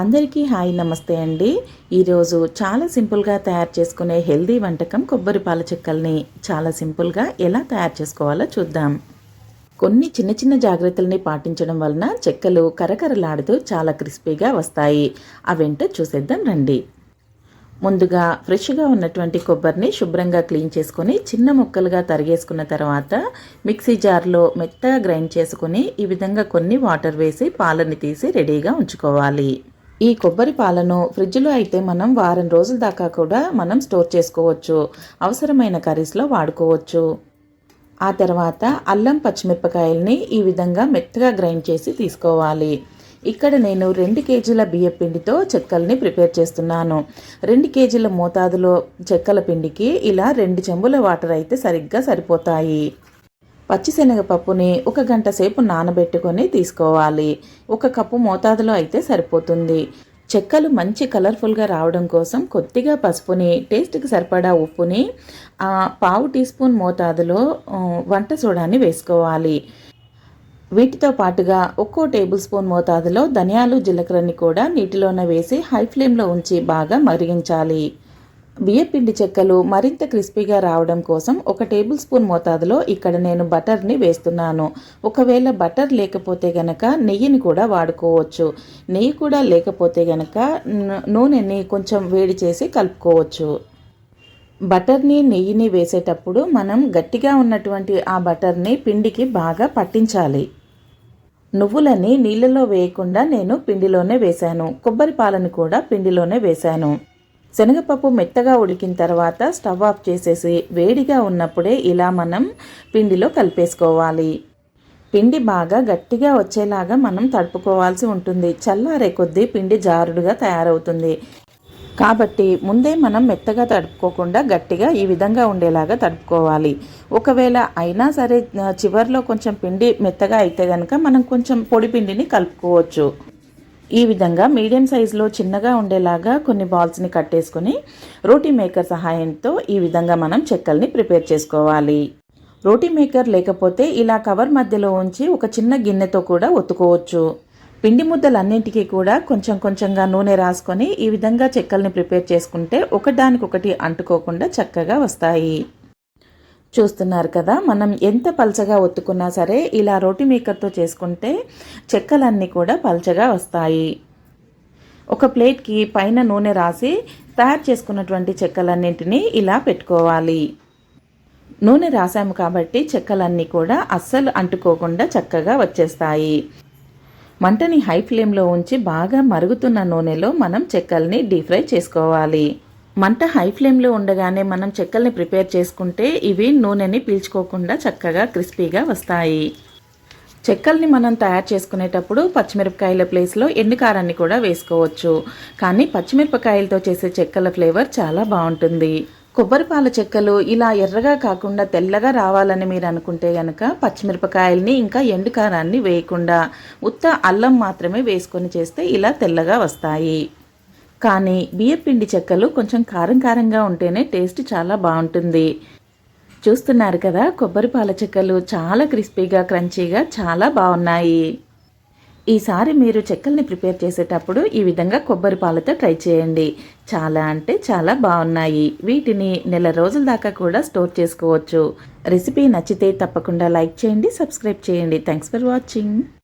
అందరికీ హాయ్ నమస్తే అండి. ఈరోజు చాలా సింపుల్గా తయారు చేసుకునే హెల్దీ వంటకం కొబ్బరి పాల చెక్కల్ని చాలా సింపుల్గా ఎలా తయారు చేసుకోవాలో చూద్దాం. కొన్ని చిన్న చిన్న జాగ్రత్తల్ని పాటించడం వలన చెక్కలు కరకరలాడుతూ చాలా క్రిస్పీగా వస్తాయి. అవేంటో చూసేద్దాం రండి. ముందుగా ఫ్రెష్గా ఉన్నటువంటి కొబ్బరిని శుభ్రంగా క్లీన్ చేసుకొని చిన్న ముక్కలుగా తరిగేసుకున్న తర్వాత మిక్సీ జార్లో మెత్తగా గ్రైండ్ చేసుకుని ఈ విధంగా కొన్ని వాటర్ వేసి పాలని తీసి రెడీగా ఉంచుకోవాలి. ఈ కొబ్బరి పాలను ఫ్రిడ్జ్లో అయితే మనం వారం రోజుల దాకా కూడా మనం స్టోర్ చేసుకోవచ్చు. అవసరమైన కర్రీస్లో వాడుకోవచ్చు. ఆ తర్వాత అల్లం పచ్చిమిరపకాయల్ని ఈ విధంగా మెత్తగా గ్రైండ్ చేసి తీసుకోవాలి. ఇక్కడ నేను రెండు కేజీల బియ్య పిండితో చెక్కల్ని ప్రిపేర్ చేస్తున్నాను. రెండు కేజీల మోతాదులో చెక్కల పిండికి ఇలా రెండు చెంబుల వాటర్ అయితే సరిగ్గా సరిపోతాయి. పచ్చిశనగపప్పుని ఒక గంట సేపు నానబెట్టుకొని తీసుకోవాలి. ఒక కప్పు మోతాదులో అయితే సరిపోతుంది. చెక్కలు మంచి కలర్ఫుల్గా రావడం కోసం కొద్దిగా పసుపుని టేస్ట్కి సరిపడా ఉప్పుని పావు టీ స్పూన్ మోతాదులో వంట సోడాని వేసుకోవాలి. వీటితో పాటుగా ఒక్కో టేబుల్ స్పూన్ మోతాదులో ధనియాలు జీలకర్రని కూడా నీటిలోనే వేసి హై ఫ్లేమ్లో ఉంచి బాగా మరిగించాలి. బియ్యపిండి చెక్కలు మరింత క్రిస్పీగా రావడం కోసం ఒక టేబుల్ స్పూన్ మోతాదులో ఇక్కడ నేను బటర్ని వేస్తున్నాను. ఒకవేళ బటర్ లేకపోతే గనక నెయ్యిని కూడా వాడుకోవచ్చు. నెయ్యి కూడా లేకపోతే గనక నూనెని కొంచెం వేడి చేసి కలుపుకోవచ్చు. బటర్ని నెయ్యిని వేసేటప్పుడు మనం గట్టిగా ఉన్నటువంటి ఆ బటర్ని పిండికి బాగా పట్టించాలి. నువ్వులని నీళ్ళలో వేయకుండా నేను పిండిలోనే వేశాను. కొబ్బరి పాలను కూడా పిండిలోనే వేశాను. శనగపప్పు మెత్తగా ఉడికిన తర్వాత స్టవ్ ఆఫ్ చేసేసి వేడిగా ఉన్నప్పుడే ఇలా మనం పిండిలో కలిపేసుకోవాలి. పిండి బాగా గట్టిగా వచ్చేలాగా మనం తడుపుకోవాల్సి ఉంటుంది. చల్లారే కొద్దీ పిండి జారుడుగా తయారవుతుంది. కాబట్టి ముందే మనం మెత్తగా తడుపుకోకుండా గట్టిగా ఈ విధంగా ఉండేలాగా తడుపుకోవాలి. ఒకవేళ అయినా సరే చివరిలో కొంచెం పిండి మెత్తగా అయితే కనుక మనం కొంచెం పొడి పిండిని కలుపుకోవచ్చు. ఈ విధంగా మీడియం సైజులో చిన్నగా ఉండేలాగా కొన్ని బాల్స్ని కట్టేసుకొని రోటీ మేకర్ సహాయంతో ఈ విధంగా మనం చెక్కల్ని ప్రిపేర్ చేసుకోవాలి. రోటీ మేకర్ లేకపోతే ఇలా కవర్ మధ్యలో ఉంచి ఒక చిన్న గిన్నెతో కూడా ఒత్తుకోవచ్చు. పిండి ముద్దలన్నింటికీ కూడా కొంచెం కొంచెంగా నూనె రాసుకొని ఈ విధంగా చెక్కల్ని ప్రిపేర్ చేసుకుంటే ఒకదానికొకటి అంటుకోకుండా చక్కగా వస్తాయి. చూస్తున్నారు కదా. మనం ఎంత పలచగా ఒత్తుకున్నా సరే ఇలా రోటి మేకర్తో చేసుకుంటే చెక్కలన్నీ కూడా పలచగా వస్తాయి. ఒక ప్లేట్కి పైన నూనె రాసి తయారు చేసుకున్నటువంటి చెక్కలన్నింటినీ ఇలా పెట్టుకోవాలి. నూనె రాసాము కాబట్టి చెక్కలన్నీ కూడా అస్సలు అంటుకోకుండా చక్కగా వచ్చేస్తాయి. మంటని హై ఫ్లేమ్లో ఉంచి బాగా మరుగుతున్న నూనెలో మనం చెక్కల్ని డీప్ ఫ్రై చేసుకోవాలి. మంట హై ఫ్లేమ్లో ఉండగానే మనం చెక్కల్ని ప్రిపేర్ చేసుకుంటే ఇవి నూనెని పీల్చుకోకుండా చక్కగా క్రిస్పీగా వస్తాయి. చెక్కల్ని మనం తయారు చేసుకునేటప్పుడు పచ్చిమిరపకాయల ప్లేస్లో ఎండుకారాన్ని కూడా వేసుకోవచ్చు. కానీ పచ్చిమిరపకాయలతో చేసే చెక్కల ఫ్లేవర్ చాలా బాగుంటుంది. కొబ్బరిపాల చెక్కలు ఇలా ఎర్రగా కాకుండా తెల్లగా రావాలని మీరు అనుకుంటే గనక పచ్చిమిరపకాయల్ని ఇంకా ఎండుకారాన్ని వేయకుండా ఉత్త అల్లం మాత్రమే వేసుకొని చేస్తే ఇలా తెల్లగా వస్తాయి. కానీ బియ్యపిండి చెక్కలు కొంచెం కారం కారంగా ఉంటేనే టేస్ట్ చాలా బాగుంటుంది. చూస్తున్నారు కదా కొబ్బరి పాల చెక్కలు చాలా క్రిస్పీగా క్రంచీగా చాలా బాగున్నాయి. ఈసారి మీరు చెక్కల్ని ప్రిపేర్ చేసేటప్పుడు ఈ విధంగా కొబ్బరి పాలతో ట్రై చేయండి. చాలా అంటే చాలా బాగున్నాయి. వీటిని నెల రోజుల దాకా కూడా స్టోర్ చేసుకోవచ్చు. రెసిపీ నచ్చితే తప్పకుండా లైక్ చేయండి సబ్స్క్రైబ్ చేయండి. Thanks for watching.